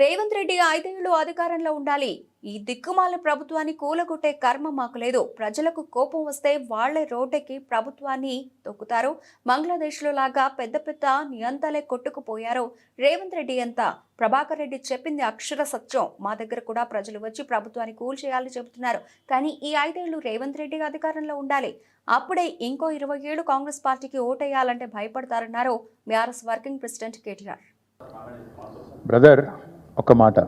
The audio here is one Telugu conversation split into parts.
రేవంత్ రెడ్డి ఐదేళ్ళు అధికారంలో ఉండాలి. ఈ దిక్కుమాల ప్రభుత్వాన్ని కూలగొట్టే కర్మ మాకు లేదు ప్రజలకు కోపం వస్తే వాళ్ళే రోడ్డెక్కి ప్రభుత్వాన్ని తొక్కుతారు. బంగ్లాదేశ్లో లాగా పెద్ద పెద్ద నియంతలే కొట్టుకుపోయారు. రేవంత్ రెడ్డి ఎంత ప్రభాకర్ రెడ్డి చెప్పింది అక్షర సత్యం. మా దగ్గర కూడా ప్రజలు వచ్చి ప్రభుత్వాన్ని కూల్ చేయాలని చెబుతున్నారు. కానీ ఈ ఐదేళ్ళు రేవంత్ రెడ్డి అధికారంలో ఉండాలి. అప్పుడే ఇంకో ఇరవై ఏళ్ళు కాంగ్రెస్ పార్టీకి ఓటేయాలంటే భయపడతారన్నారు. BRS working president KTR. Brother ఒక మాట.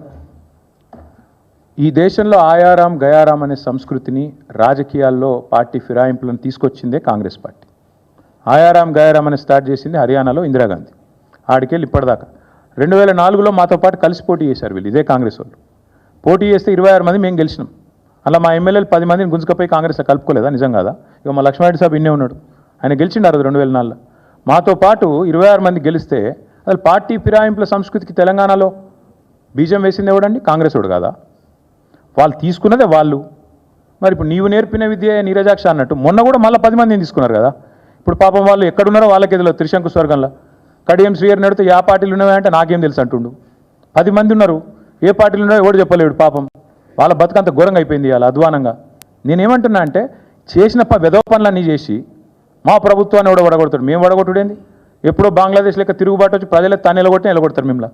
ఈ దేశంలో ఆయారాం గయారాం అనే సంస్కృతిని రాజకీయాల్లో పార్టీ ఫిరాయింపులను తీసుకొచ్చిందే కాంగ్రెస్ పార్టీ. ఆయారాం గయారాం అని స్టార్ట్ చేసింది హర్యానాలో ఇందిరాగాంధీ ఆడికెళ్ళి ఇప్పటిదాకా. రెండు వేల నాలుగులో మాతో పాటు కలిసి పోటీ చేశారు వీళ్ళు ఇదే కాంగ్రెస్ వాళ్ళు. పోటీ చేస్తే ఇరవై ఆరు మంది మేము గెలిచినాం. అలా మా ఎమ్మెల్యేలు పది మందిని గుంజుకపోయి కాంగ్రెస్లో కలుపుకోలేదా? నిజం కాదా ఇక మా లక్ష్మారెడ్డి సాబ్ ఇన్నే ఉన్నాడు. ఆయన గెలిచిండారు రెండు వేల నాలుగులో. మాతో పాటు ఇరవై ఆరు మంది గెలిస్తే అసలు పార్టీ ఫిరాయింపుల సంస్కృతికి తెలంగాణలో బీజం వేసింది ఎవడండి? కాంగ్రెస్ వాడు కాదా? వాళ్ళు తీసుకున్నదే వాళ్ళు. మరి ఇప్పుడు నీవు నేర్పిన విద్య నీరజాక్ష అన్నట్టు మొన్న కూడా మళ్ళీ పది మందిని తీసుకున్నారు కదా. ఇప్పుడు పాపం వాళ్ళు ఎక్కడున్నారో వాళ్ళకి ఎదురు త్రిశంకు స్వర్గంలో. కడియం శ్రీయర్ నడితే యా పార్టీలు ఉన్నాయంటే నాకేం తెలుసు అంటుండు. పది మంది ఉన్నారు. ఏ పార్టీలు ఉన్నాయో ఎవడు చెప్పలేడు పాపం. వాళ్ళ బతుకంత ఘోరంగా అయిపోయింది వాళ్ళ అధ్వానంగా. నేనేమంటున్నా అంటే చేసిన ప పనులన్నీ చేసి మా ప్రభుత్వాన్ని ఎవడ వడగొడతాడు మేము వడగొట్టుడేంది ఎప్పుడో బంగ్లాదేశ్ లెక్క తిరుగుబాటు వచ్చి ప్రజలే తను నిలగొట్టి నిలగొడతారు మిమ్మల్ని.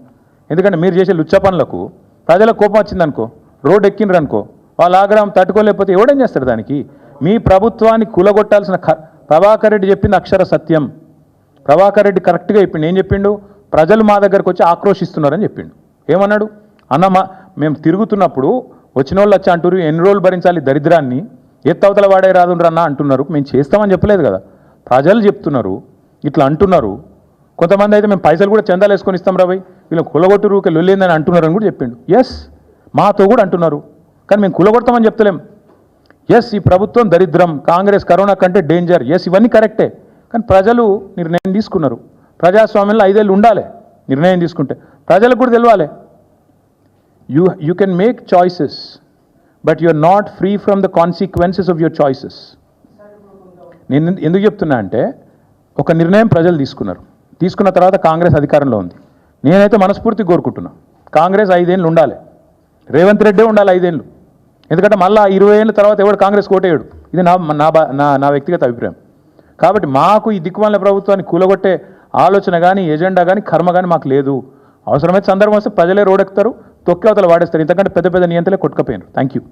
ఎందుకంటే మీరు చేసే లుచ్చ పనులకు ప్రజలకు కోపం వచ్చిందనుకో రోడ్ ఎక్కిండ్రు అనుకో వాళ్ళ ఆగ్రహం తట్టుకోలేకపోతే ఎవడేం చేస్తాడు దానికి? మీ ప్రభుత్వాన్ని కూలగొట్టాల్సిన ప్రభాకర్ రెడ్డి చెప్పింది అక్షర సత్యం. ప్రభాకర్ రెడ్డి కరెక్ట్గా చెప్పిండు. ఏం చెప్పిండు? ప్రజలు మా దగ్గరకు వచ్చి ఆక్రోషిస్తున్నారని చెప్పిండు. ఏమన్నాడు? అన్న మా మేము తిరుగుతున్నప్పుడు వచ్చిన వాళ్ళు వచ్చి అంటారు ఎన్ని రోజులు భరించాలి దరిద్రాన్ని? ఎత్తవతల వాడే రాదుండ్రు అన్న అంటున్నారు. మేము చేస్తామని చెప్పలేదు కదా. ప్రజలు చెప్తున్నారు ఇట్లా అంటున్నారు. కొంతమంది అయితే మేము పైసలు కూడా చందాలు వేసుకొని ఇస్తాం రాబోయ్ వీళ్ళు కులగొట్టు రూకే లొల్లిందని అంటున్నారు అని కూడా చెప్పిండు. ఎస్ మాతో కూడా అంటున్నారు. కానీ మేము కులగొడతామని చెప్తలేం. ఎస్ ఈ ప్రభుత్వం దరిద్రం కాంగ్రెస్ కరోనా కంటే డేంజర్ ఎస్ ఇవన్నీ కరెక్టే. కానీ ప్రజలు నిర్ణయం తీసుకున్నారు. ప్రజాస్వామ్యంలో ఐదేళ్ళు ఉండాలి నిర్ణయం తీసుకుంటే. ప్రజలకు కూడా తెలియాలి you you can make choices but you are not free from the consequences of your choices నేను ఎందు- ఎందుకు చెప్తున్నా అంటే ఒక నిర్ణయం ప్రజలు తీసుకున్నారు. తీసుకున్న తర్వాత కాంగ్రెస్ అధికారంలో ఉంది. నేనైతే మనస్ఫూర్తి కోరుకుంటున్నా. కాంగ్రెస్ ఐదేళ్ళు ఉండాలి. రేవంత్ రెడ్డే ఉండాలి ఐదేళ్ళు. ఎందుకంటే మళ్ళీ ఇరవై ఏళ్ళ తర్వాత ఎవడు కాంగ్రెస్ కోటేయడు? ఇది నా నా బా- నా నా వ్యక్తిగత అభిప్రాయం. కాబట్టి మాకు ఈ దిక్కుమాల ప్రభుత్వాన్ని కూలగొట్టే ఆలోచన కానీ ఎజెండా కానీ కర్మ కానీ మాకు లేదు. అవసరమైతే సందర్భం వస్తే ప్రజలే రోడెక్కుతారు తొక్కి అవతల వాడేస్తారు. ఇంతకంటే పెద్ద పెద్ద నియంత్రలే కొట్టుకపోయినారు. Thank you